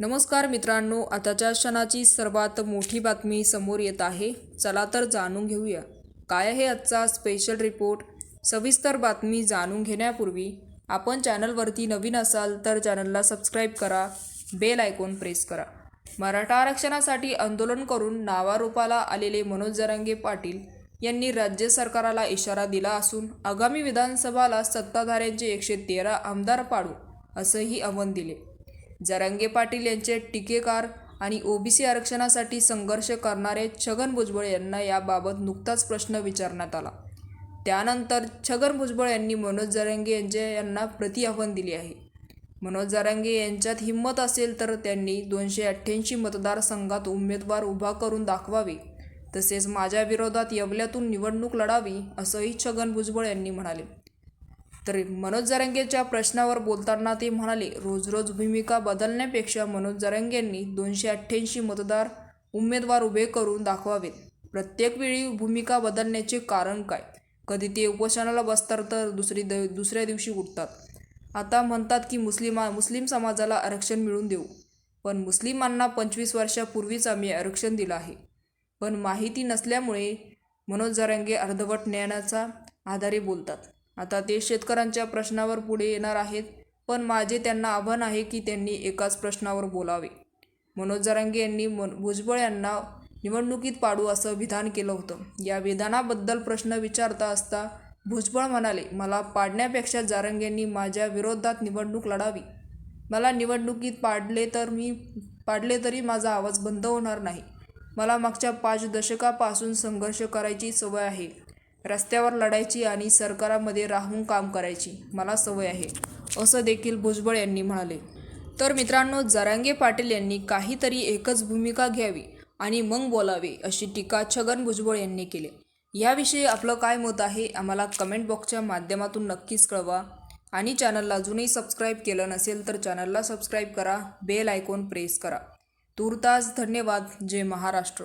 नमस्कार मित्रांनो आताच्या क्षणाची सर्वात मोठी बातमी समोर येत आहे. चला तर जाणून घेऊया. काय आहे आजचा स्पेशल रिपोर्ट सविस्तर बातमी जाणून घेण्यापूर्वी आपण चॅनलवरती नवीन असाल तर चॅनलला सबस्क्राईब करा बेल आयकॉन प्रेस करा. मराठा आरक्षणासाठी आंदोलन करून नावारूपाला आलेले मनोज जरांगे पाटील यांनी राज्य सरकारला इशारा दिला असून आगामी विधानसभाला सत्ताधाऱ्यांचे एकशे तेरा आमदार पाडू असंही आव्हान दिले. जरांगे पाटील यांचे टीकेकार आणि ओबीसी आरक्षणासाठी संघर्ष करणारे छगन भुजबळ यांना याबाबत नुकताच प्रश्न विचारण्यात आला. त्यानंतर छगन भुजबळ यांनी मनोज जरांगे यांचे यांना प्रति आव्हान दिले आहे. मनोज जरांगे यांच्यात हिंमत असेल तर त्यांनी दोनशे अठ्ठ्याऐंशी मतदारसंघात उमेदवार उभा करून दाखवावे. तसेच माझ्या विरोधात येवल्यातून निवडणूक लढावी असंही छगन भुजबळ यांनी म्हणाले. तर मनोज जरांगेच्या प्रश्नावर बोलताना ते म्हणाले रोज रोज भूमिका बदलण्यापेक्षा मनोज जरांगेंनी दोनशे अठ्ठ्याऐंशी मतदार उमेदवार उभे करून दाखवावेत. प्रत्येक वेळी भूमिका बदलण्याचे कारण काय? कधी ते उपोषणाला बसतात तर दुसरी द दुसऱ्या दिवशी उठतात. आता म्हणतात की मुस्लिमा मुस्लिम समाजाला आरक्षण मिळून देऊ. पण मुस्लिमांना पंचवीस वर्षापूर्वीच आम्ही आरक्षण दिलं आहे. पण माहिती नसल्यामुळे मनोज जरांगे अर्धवट ज्ञानाचा आधारे बोलतात. आता ते शेतकऱ्यांच्या प्रश्नावर पुढे येणार आहेत पण माझे त्यांना आव्हान आहे की त्यांनी एकाच प्रश्नावर बोलावे. मनोज जरांगे यांनी मन भुजबळ यांना निवडणुकीत पाडू असं विधान केलं होतं. या विधानाबद्दल प्रश्न विचारता असता भुजबळ म्हणाले मला पाडण्यापेक्षा जारंगेंनी माझ्या विरोधात निवडणूक लढावी. मला निवडणुकीत पाडले तर मी पाडले तरी माझा आवाज बंद होणार नाही. मला मागच्या पाच दशकापासून संघर्ष करायची सवय आहे. रस्त्यावर लढायची आणि सरकारामध्ये राहून काम करायची मला सवय आहे असं देखील भुजबळ यांनी म्हणाले. तर मित्रांनो जरांगे पाटील यांनी काहीतरी एकच भूमिका घ्यावी आणि मग बोलावे अशी टीका छगन भुजबळ यांनी केली. याविषयी आपलं काय मत आहे आम्हाला कमेंट बॉक्सच्या माध्यमातून नक्कीच कळवा. आणि चॅनलला अजूनही सबस्क्राईब केलं नसेल तर चॅनलला सबस्क्राईब करा बेल आयकॉन प्रेस करा. तूर्तास धन्यवाद जय महाराष्ट्र.